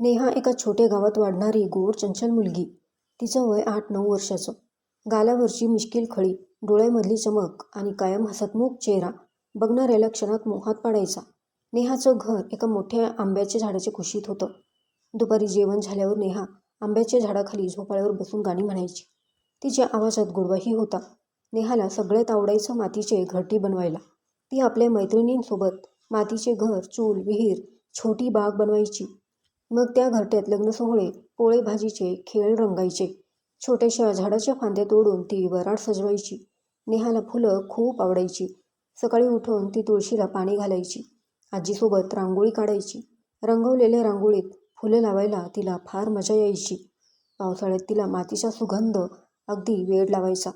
नेहा एका छोट्या गावात वाढणारी गोड चंचल मुलगी. तिचं वय आठ नऊ वर्षाचं. गालावरची मिश्किल खळी डोळ्यामधली चमक आणि कायम हसतमुख चेहरा बघणाऱ्याला क्षणात मोहात पाडायचा. नेहाचं घर एका मोठ्या आंब्याच्या झाडाच्या कुशीत होतं. दुपारी जेवण झाल्यावर नेहा आंब्याच्या झाडाखाली झोपाळ्यावर बसून गाणी म्हणायची. तिच्या आवाजात गोडवाही होता. नेहाला सगळ्यात आवडायचं मातीचे घरटी बनवायला. ती आपल्या मैत्रिणींसोबत मातीचे घर चूल विहीर छोटी बाग बनवायची. मग त्या घरट्यात लग्न सोहळे पोळे भाजीचे खेळ रंगायचे. छोट्याशा झाडाच्या फांद्या तोडून ती वराड सजवायची. नेहाला फुलं खूप आवडायची. सकाळी उठून ती तुळशीला पाणी घालायची. आजीसोबत रांगोळी काढायची. रंगवलेल्या रांगोळीत फुलं लावायला तिला फार मजा यायची. पावसाळ्यात तिला मातीचा सुगंध अगदी वेड लावायचा.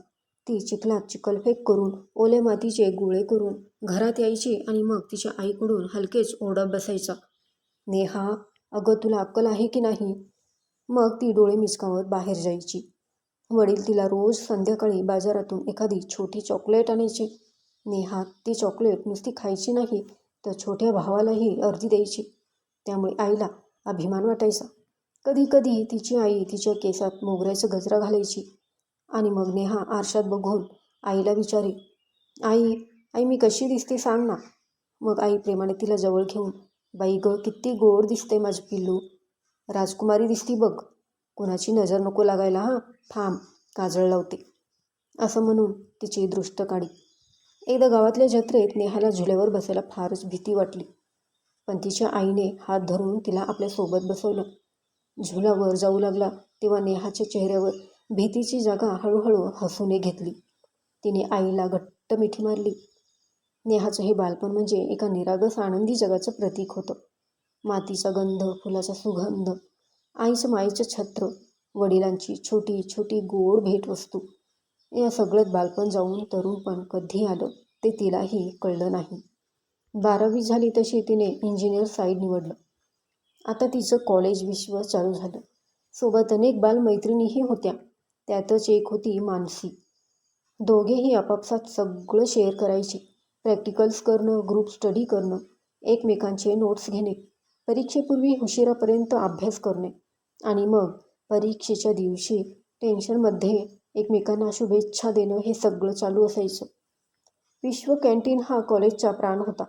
ती चिखलात चिखलफेक करून ओल्या मातीचे गोळे करून घरात यायची आणि मग तिच्या आईकडून हलकेच ओरडत बसायचा. नेहा अगं तुला अक्कल आहे की नाही? मग ती डोळे मिचकावत बाहेर जायची. वडील तिला रोज संध्याकाळी बाजारातून एखादी छोटी चॉकलेट आणायची. नेहा ती चॉकलेट नुसती खायची नाही तर छोट्या भावालाही अर्धी द्यायची. त्यामुळे आईला अभिमान वाटायचा. कधी कधी तिची आई तिच्या केसात मोगऱ्याचं गजरा घालायची. आणि मग नेहा आरशात बघून आईला विचारे आई आई मी कशी दिसते सांग ना. मग आई प्रेमाने तिला जवळ घेऊन बाई गं किती गोड दिसते माझी पिल्लू. राजकुमारी दिसती बघ. कुणाची नजर नको लागायला हां? थांब काजळ लावते. असं म्हणून तिची दृष्ट काढी. एकदा गावातल्या जत्रेत नेहाला झुल्यावर बसायला फारच भीती वाटली. पण तिच्या आईने हात धरून तिला आपल्यासोबत बसवलं. झुला वर जाऊ लागला तेव्हा नेहाच्या चेहऱ्यावर भीतीची जागा हळूहळू हसूने घेतली. तिने आईला घट्ट मिठी मारली. नेहाचं हे बालपण म्हणजे एका निरागस आनंदी जगाचं प्रतीक होतं. मातीचा गंध फुलाचा सुगंध आईचं माईचं छत्र वडिलांची छोटी छोटी गोड भेटवस्तू या सगळ्यात बालपण जाऊन तरुणपण कधी आलं ते तिलाही कळलं नाही. बारावी झाली तशी तिने इंजिनियर साईड निवडलं. आता तिचं कॉलेज विश्व चालू झालं. सोबत अनेक बालमैत्रिणीही होत्या. त्यातच एक होती मानसी. दोघेही आपापसात सगळं शेअर करायचे. प्रॅक्टिकल्स करणं ग्रुप स्टडी करणं एकमेकांचे नोट्स घेणे परीक्षेपूर्वी उशिरापर्यंत अभ्यास करणे आणि मग परीक्षेच्या दिवशी टेन्शनमध्ये एकमेकांना शुभेच्छा देणं हे सगळं चालू असायचं. विश्व कॅन्टीन हा कॉलेजचा प्राण होता.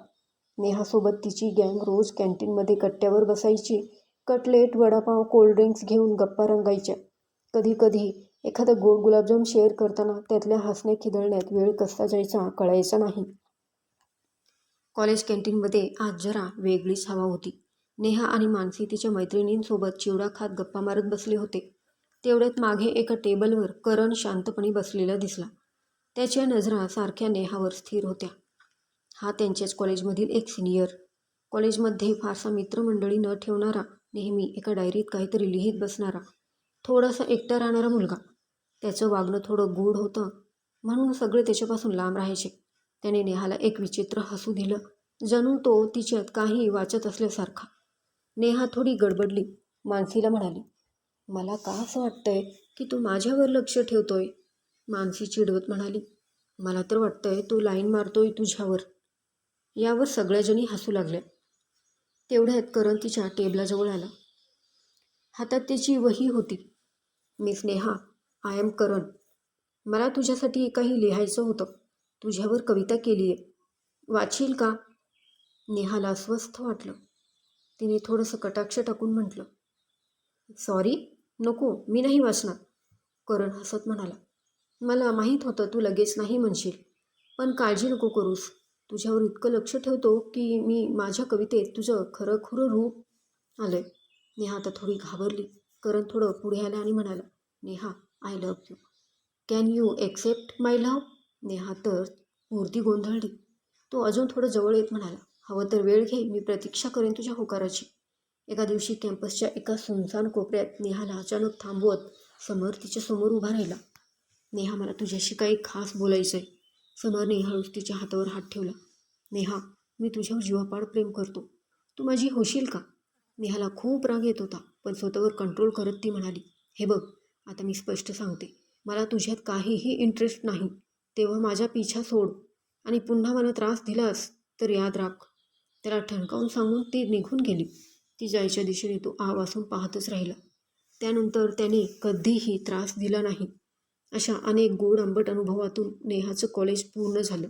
नेहासोबत तिची गँग रोज कॅन्टीनमध्ये कट्ट्यावर बसायची कटलेट वडापाव कोल्ड्रिंक्स घेऊन गप्पा रंगायच्या. कधी कधी एखादा गोड गुलाबजाम शेअर करताना त्यातल्या हसण्या खिदळण्यात वेळ कसा जायचा कळायचा नाही. कॉलेज कॅन्टीनमध्ये आज जरा वेगळीच हवा होती. नेहा आणि मानसी तिच्या मैत्रिणींसोबत चिवडा खात गप्पा मारत बसले होते. तेवढ्यात मागे एका टेबलवर करण शांतपणे बसलेला दिसला. त्याच्या नजरा सारख्या नेहावर स्थिर होत्या. हा त्यांच्याच कॉलेजमधील एक सिनियर. कॉलेजमध्ये फारसा मित्रमंडळी न ठेवणारा नेहमी एका डायरीत काहीतरी लिहित बसणारा थोडासा एकटा राहणारा मुलगा. त्याचं वागणं थोडं गूढ होतं. म्हणून सगळे त्याच्यापासून लांब राहायचे. त्याने नेहाला एक विचित्र हसू दिलं. जणू तो तिच्यात काही वाचत असल्यासारखा. नेहा थोडी गडबडली. मानसीला म्हणाली मला का असं वाटतंय की तू माझ्यावर लक्ष ठेवतोय? मानसी चिडवत म्हणाली मला तर वाटतंय तू लाईन मारतोय तुझ्यावर. यावर सगळ्याजणी हसू लागल्या. तेवढ्यात करण तिच्या टेबलाजवळ आला. हातात त्याची वही होती. Miss Neha I am Karan. मला तुझ्यासाठी काही लिहायचं होतं. तुझ्यावर कविता केली आहे. वाचील का? नेहाला अस्वस्थ वाटलं. तिने थोडंसं कटाक्ष टाकून म्हटलं सॉरी नको मी नाही वाचणार. करण हसत म्हणाला मला माहीत होतं तू लगेच नाही म्हणशील पण काळजी नको करूस. तुझ्यावर इतकं लक्ष ठेवतो की मी माझ्या कवितेत तुझं खरं खुरं रूप आलं आहे नेहा आता थोडी घाबरली. करण थोडं पुढे आलं आणि म्हणाला Neha I love you can you accept my love Neha तर मूर्ती गोंधळली. तो अजून थोडं जवळ येत म्हणाला हवं तर वेळ घे मी प्रतीक्षा करेन तुझ्या होकाराची एका दिवशी कॅम्पसच्या एका सुनसान कोपऱ्यात नेहाला अचानक थांबवत समर तिच्या समोर उभा राहिला. नेहा मला तुझ्याशी काही खास बोलायचं आहे समरने हळूच तिच्या हातावर हात ठेवला. नेहा मी तुझ्यावर जीवापाड प्रेम करतो. तू माझी होशील का नेहाला खूप राग येत होता पण स्वतःवर कंट्रोल करत ती म्हणाली. हे बघ आता मी स्पष्ट सांगते. मला तुझ्यात काहीही इंटरेस्ट नाही. तेव्हा माझ्या पिछा सोड आणि पुन्हा मला त्रास दिलास तर याद राख. त्याला ठणकावून सांगून ती निघून गेली. ती जायच्या दिशेने तो आ वासून पाहतच राहिला. त्यानंतर त्याने कधीही त्रास दिला नाही. अशा अनेक गोड आंबट अनुभवातून नेहाचं कॉलेज पूर्ण झालं.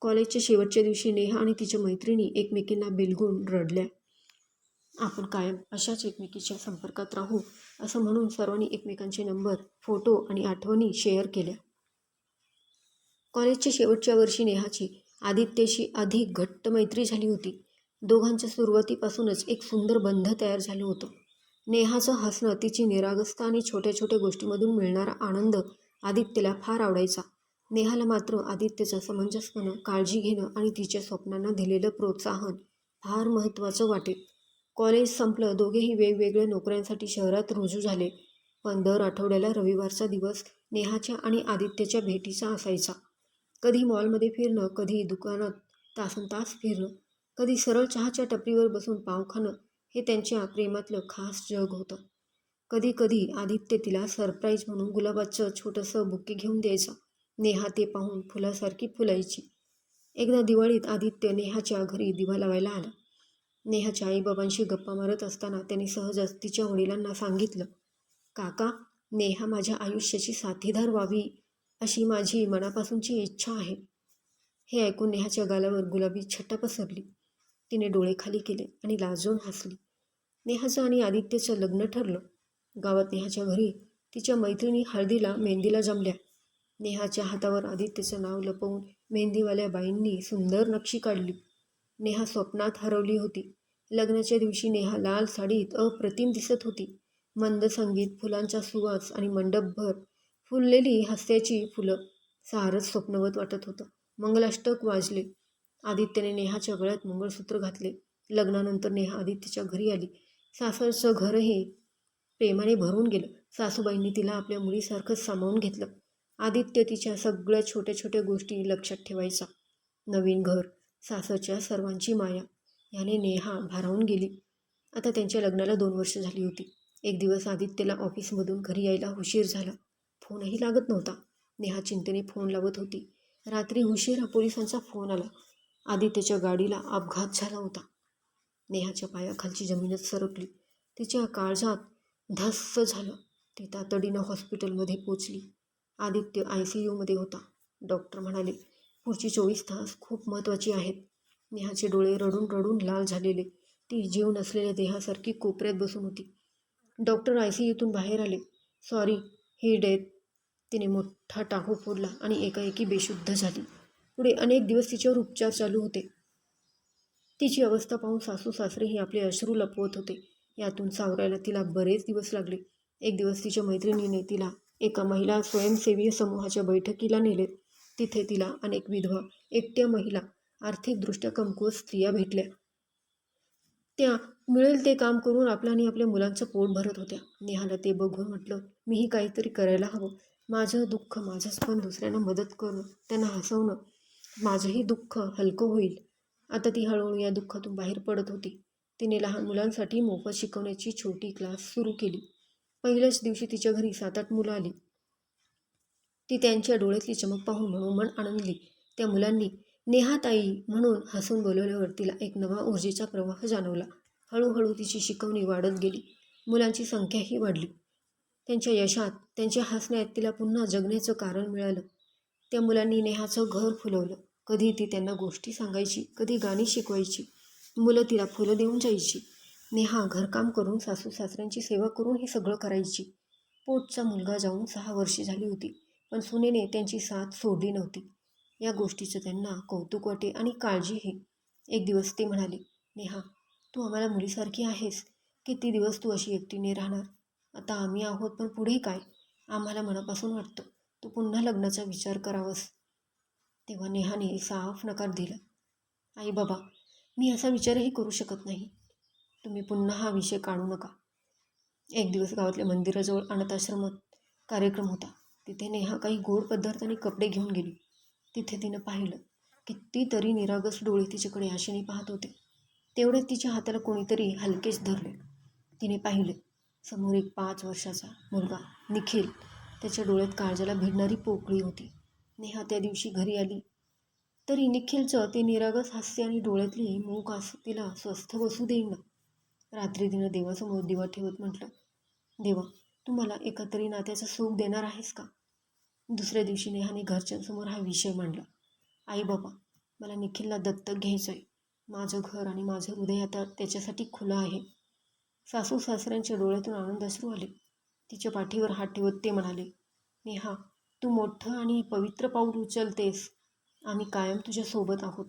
कॉलेजच्या शेवटच्या दिवशी नेहा आणि तिच्या मैत्रिणी एकमेकींना बिलगून रडल्या. आपण कायम अशाच एकमेकीच्या संपर्कात राहू असं म्हणून सर्वांनी एकमेकांचे नंबर फोटो आणि आठवणी शेअर केल्या. कॉलेजच्या शेवटच्या वर्षी नेहाची आदित्यशी अधिक घट्ट मैत्री झाली होती. दोघांच्या सुरुवातीपासूनच एक सुंदर बंध तयार झालं होतं. नेहाचं हसणं तिची निरागसता आणि छोट्या छोट्या गोष्टीमधून मिळणारा आनंद आदित्यला फार आवडायचा. नेहाला मात्र आदित्यचं समंजसपणं काळजी घेणं आणि तिच्या स्वप्नांना दिलेलं प्रोत्साहन फार महत्त्वाचं वाटे कॉलेज संपलं दोघेही वेगवेगळ्या नोकऱ्यांसाठी शहरात रुजू झाले. पण दर आठवड्याला रविवारचा दिवस नेहाच्या आणि आदित्यच्या भेटीचा असायचा. कधी मॉलमध्ये फिरणं कधी दुकानात तासन तास फिरणं कधी सरळ चहाच्या टपरीवर बसून पाव खाणं हे त्यांच्या प्रेमातलं खास जग होतं. कधी कधी आदित्य तिला सरप्राईज म्हणून गुलाबाचं छोटंसं बुके घेऊन द्यायचं नेहा ते पाहून फुलासारखी फुलायची. एकदा दिवाळीत आदित्य नेहाच्या घरी दिवा लावायला आला. नेहाच्या आईबाबांशी गप्पा मारत असताना त्यांनी सहजच तिच्या वडिलांना सांगितलं काका नेहा माझ्या आयुष्याची साथीदार व्हावी. अशी माझी मनापासूनची इच्छा आहे. हे ऐकून नेहाच्या गालावर गुलाबी छट्टा पसरली. तिने डोळे खाली केले आणि लाजून हसली. नेहाचं आणि आदित्यचं लग्न ठरलं. गावात नेहाच्या घरी तिच्या मैत्रिणी हळदीला मेहंदीला जमल्या. नेहाच्या हातावर आदित्यचं नाव लपवून मेहंदीवाल्या बाईंनी सुंदर नक्षी काढली. नेहा स्वप्नात हरवली होती. लग्नाच्या दिवशी नेहा लाल साडीत अप्रतिम दिसत होती. मंद संगीत फुलांचा सुवास आणि मंडपभर फुललेली हास्याची फुलं. सारच स्वप्नवत वाटत होतं. मंगलाष्टक वाजले. आदित्यने नेहाच्या गळ्यात मंगळसूत्र घातले. लग्नानंतर नेहा आदित्यच्या घरी आली. सासरचं घरही प्रेमाने भरून गेलं. सासूबाईंनी तिला आपल्या मुलीसारखंच सामावून घेतलं. आदित्य तिच्या सगळ्या छोट्या छोट्या गोष्टी लक्षात ठेवायचा. नवीन घर सासरच्या सर्वांची माया. याने नेहा भारावून गेली. आता त्यांच्या लग्नाला दोन वर्ष झाली होती. एक दिवस आदित्यला ऑफिसमधून घरी यायला उशीर झाला. फोनही लागत नव्हता. नेहा चिंतेने फोन लावत होती. रात्री उशिरा पोलिसांचा फोन आला. आदित्यच्या गाडीला अपघात झाला होता. नेहाच्या पायाखालची जमीनच सरकली. तिच्या काळजात धस्स झालं. ती तातडीनं हॉस्पिटलमध्ये पोचली. आदित्य आय सी यूमध्ये होता. डॉक्टर म्हणाले पुढची चोवीस तास खूप महत्त्वाची आहेत. नेहाचे डोळे रडून रडून लाल झालेले. ती जीव नसलेल्या देहासारखी कोपऱ्यात बसून होती. डॉक्टर आय सी यूतून बाहेर आले. सॉरी ही डेथ तिने मोठा टाकू फोडला आणि एकाएकी बेशुद्ध झाली. पुढे अनेक दिवस तिच्यावर उपचार चालू होते. तिची अवस्था पाहून सासू सासरेही आपले अश्रू लपवत होते. यातून सावरायला तिला बरेच दिवस लागले. एक दिवस तिच्या मैत्रिणीने तिला एका महिला स्वयंसेवी समूहाच्या बैठकीला नेले. तिथे तिला अनेक विधवा एकट्या महिला आर्थिकदृष्ट्या कमकुवत स्त्रिया भेटल्या. त्या मिळेल ते काम करून आपल्या आणि आपल्या मुलांचं पोट भरत होत्या. नेहाला ते बघून म्हटलं मीही काहीतरी करायला हवं. माझं दुःख माझंच पण दुसऱ्यांना मदत करणं त्यांना हसवणं. माझंही दुःख हलकं होईल. आता ती हळूहळू या दुःखातून बाहेर पडत होती. तिने लहान मुलांसाठी मोफत शिकवण्याची छोटी क्लास सुरू केली. पहिल्याच दिवशी तिच्या घरी सात आठ मुलं आली. ती त्यांच्या डोळ्यातली चमक पाहून मनोमन आनंदली त्या मुलांनी नेहाताई म्हणून हसून बोलवल्यावर तिला एक नवा ऊर्जेचा प्रवाह जाणवला. हळूहळू तिची शिकवणी वाढत गेली. मुलांची संख्याही वाढली. त्यांच्या यशात त्यांच्या हसण्यात तिला पुन्हा जगण्याचं कारण मिळालं. त्या मुलांनी नेहाचं घर फुलवलं. कधी ती त्यांना गोष्टी सांगायची कधी गाणी शिकवायची. मुलं तिला फुलं देऊन जायची. नेहा घरकाम करून सासू सासऱ्यांची सेवा करून हे सगळं करायची. पोटचा मुलगा जाऊन सहा वर्षे झाली होती पण सुनेने त्यांची साथ सोडली नव्हती. या गोष्टीचं त्यांना कौतुक वाटे आणि काळजीही एक दिवस ते म्हणाले नेहा तू आम्हाला मुलीसारखी आहेस. किती दिवस तू अशी एकटीने राहणार? आता आम्ही आहोत पण पुढे काय? आम्हाला मनापासून वाटतं. तू पुन्हा लग्नाचा विचार करावास. तेव्हा नेहाने साफ नकार दिला. आई बाबा मी असा विचारही करू शकत नाही. तुम्ही पुन्हा हा विषय काढू नका. एक दिवस गावातल्या मंदिराजवळ अनाथाश्रमात कार्यक्रम होता. तिथे नेहा काही गोड पदार्थ आणि कपडे घेऊन गेली. तिथे तिनं पाहिलं कितीतरी निरागस डोळे तिच्याकडे आशेने पाहत होते. तेवढ्यात तिच्या हाताला कोणीतरी हलकेच धरले. तिने पाहिले समोर एक पाच वर्षाचा मुलगा निखिल. त्याच्या डोळ्यात काळजाला भिडणारी पोकळी होती. नेहा त्या दिवशी घरी आली. तरी निखिलचं ते निरागस हास्य आणि डोळ्यातली मूक आस तिला स्वस्थ बसू देईना. रात्री तिनं देवासमोर दिवा ठेवत म्हटलं देवा तू मला एका तरी नात्याचं सुख देणार आहेस का? दुसऱ्या दिवशी नेहाने घरच्यांसमोर हा विषय मांडला. आई बाबा मला निखिलला दत्तक घ्यायचं आहे माझं घर आणि माझं हृदय आता त्याच्यासाठी खुलं आहे. सासू सासऱ्यांच्या डोळ्यातून आनंद अश्रू आले. तिच्या पाठीवर हात ठेवत ते म्हणाले नेहा तू मोठं आणि पवित्र पाऊल उचलतेस. आम्ही कायम तुझ्यासोबत आहोत.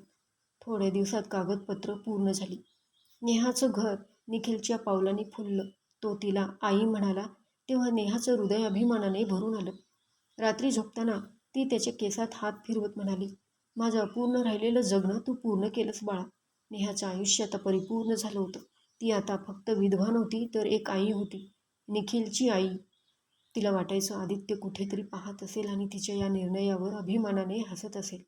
थोड्या दिवसात कागदपत्र पूर्ण झाली. नेहाचं घर निखिलच्या पावलाने फुललं. तो तिला आई म्हणाला तेव्हा नेहाचं हृदय अभिमानाने भरून आलं. रात्री झोपताना ती त्याच्या केसात हात फिरवत म्हणाली माझं अपूर्ण राहिलेलं जगणं तू पूर्ण केलंस बाळा. नेहाचं आयुष्य आता परिपूर्ण झालं होतं. ती आता फक्त विधवा नव्हती तर एक आई होती निखिलची आई. तिला वाटायचं आदित्य कुठेतरी पाहत असेल आणि तिच्या या निर्णयावर अभिमानाने हसत असेल.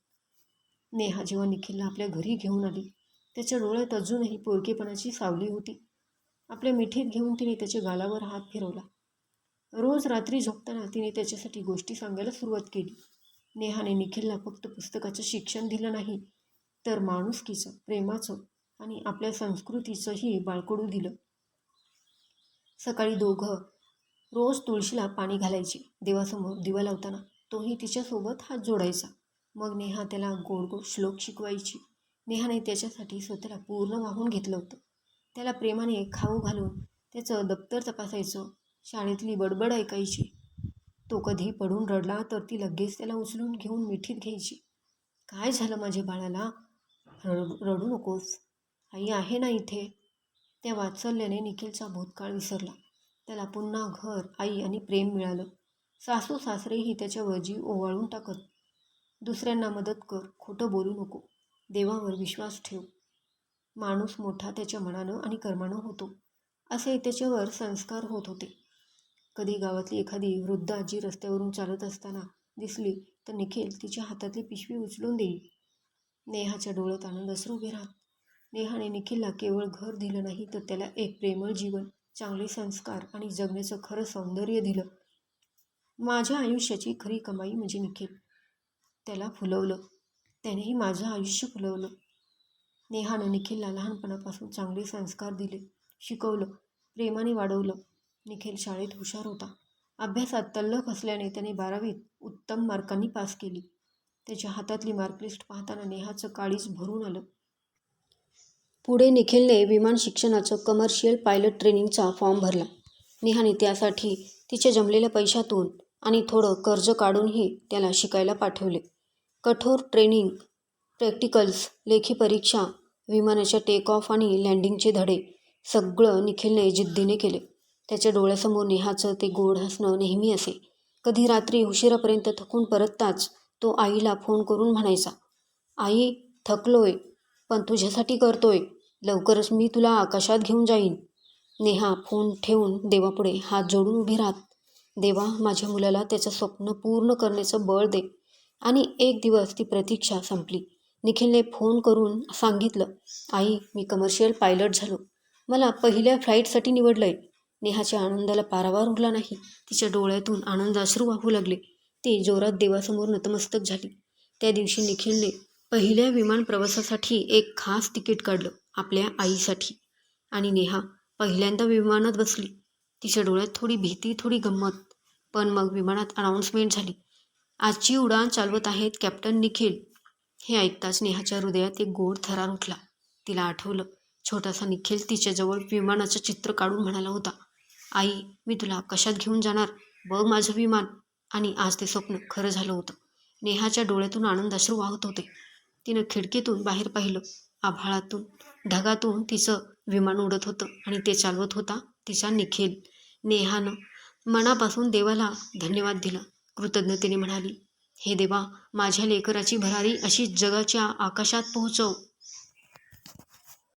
नेहा जेव्हा निखिलला आपल्या घरी घेऊन आली त्याच्या डोळ्यात अजूनही पोरकेपणाची सावली होती. आपल्या मिठीत घेऊन तिने त्याच्या गालावर हात फिरवला. रोज रात्री झोपताना तिने त्याच्यासाठी गोष्टी सांगायला सुरुवात केली. नेहाने निखिलला फक्त पुस्तकाचं शिक्षण दिलं नाही तर माणुसकीचं प्रेमाचं आणि आपल्या संस्कृतीचंही बाळकडू दिलं. सकाळी दोघं रोज तुळशीला पाणी घालायची देवासमोर दिवा लावताना. तोही तिच्यासोबत हात जोडायचा. मग नेहा त्याला गोड गोड श्लोक शिकवायची. नेहाने त्याच्यासाठी स्वतःला पूर्ण वाहून घेतलं होतं. त्याला प्रेमाने खाऊ घालून त्याचं दप्तर तपासायचं शाळेतली बडबड ऐकायची. तो कधी पडून रडला तर ती लगेच त्याला उचलून घेऊन मिठीत घ्यायची. काय झालं माझ्या बाळाला? रडू रडू नकोस. आई आहे ना इथे? त्या वात्सल्याने निखिलचा भूतकाळ विसरला. त्याला पुन्हा घर आई आणि प्रेम मिळालं. सासू सासरेही त्याच्यावर जीव ओवाळून टाकत दुसऱ्यांना मदत कर खोटं बोलू नको. देवावर विश्वास ठेव. माणूस मोठा त्याच्या मनानं आणि कर्मानं होतो. असे त्याच्यावर संस्कार होत होते. कधी गावातली एखादी वृद्ध आजी रस्त्यावरून चालत असताना दिसली तर निखिल तिच्या हातातली पिशवी उचलून देईल. नेहाच्या डोळ्यात आनंद अश्रू उभे राहत. नेहाने निखिलला केवळ घर दिलं नाही तर त्याला एक प्रेमळ जीवन चांगले संस्कार आणि जगण्याचं खरं सौंदर्य दिलं. माझ्या आयुष्याची खरी कमाई म्हणजे निखिल. त्याला फुलवलं. त्यानेही माझं आयुष्य फुलवलं. नेहानं निखिलला लहानपणापासून चांगले संस्कार दिले शिकवलं प्रेमाने वाढवलं. निखिल शाळेत हुशार होता. अभ्यासात तल्लख असल्याने त्याने बारावीत उत्तम मार्कांनी पास केली. त्याच्या हातातली मार्कलिस्ट पाहताना नेहाचं काळीच भरून आलं. पुढे निखिलने विमान शिक्षणाचं कमर्शियल पायलट ट्रेनिंगचा फॉर्म भरला. नेहाने त्यासाठी तिच्या जमलेल्या पैशातून आणि थोडं कर्ज काढूनही त्याला शिकायला पाठवले. कठोर ट्रेनिंग प्रॅक्टिकल्स लेखी परीक्षा विमानाच्या टेक ऑफ आणि लँडिंगचे धडे सगळं निखिलने जिद्दीने केले. त्याच्या डोळ्यासमोर नेहाचं ते गोड हसणं नेहमी असे. कधी रात्री उशिरापर्यंत थकून परतताच तो आईला फोन करून म्हणायचा आई थकलोय पण तुझ्यासाठी करतोय. लवकरच मी तुला आकाशात घेऊन जाईन. नेहा फोन ठेवून देवापुढे हात जोडून उभी राहत. देवा माझ्या मुलाला त्याचं स्वप्न पूर्ण करण्याचं बळ दे. आणि एक दिवस ती प्रतीक्षा संपली. निखिलने फोन करून सांगितलं आई मी कमर्शियल पायलट झालो. मला पहिल्या फ्लाईटसाठी निवडलं आहे नेहाच्या आनंदाला पारावार उरला नाही. तिच्या डोळ्यातून आनंद अश्रू वाहू लागले. ती जोरात देवासमोर नतमस्तक झाली. त्या दिवशी निखिलने पहिल्या विमान प्रवासासाठी एक खास तिकीट काढलं आपल्या आईसाठी. आणि नेहा पहिल्यांदा विमानात बसली. तिच्या डोळ्यात थोडी भीती थोडी गंमत. पण मग विमानात अनाऊन्समेंट झाली. आजची उडान चालवत आहेत कॅप्टन निखिल. हे ऐकताच नेहाच्या हृदयात एक गोड थरार उठला. तिला आठवलं. छोटासा निखिल तिच्याजवळ विमानाचं चित्र काढून म्हणाला होता. आई मी तुला कशात घेऊन जाणार? बघ माझं विमान. आणि आज ते स्वप्न खरं झालं होतं. नेहाच्या डोळ्यातून आनंद अश्रू वाहत होते. तिनं खिडकीतून बाहेर पाहिलं. आभाळातून ढगातून तिचं विमान उडत होतं आणि ते चालवत होता तिचा निखिल नेहानं. मनापासून देवाला धन्यवाद दिला. कृतज्ञतेने म्हणाली हे देवा माझ्या लेकराची भरारी अशी जगाच्या आकाशात पोहोचव.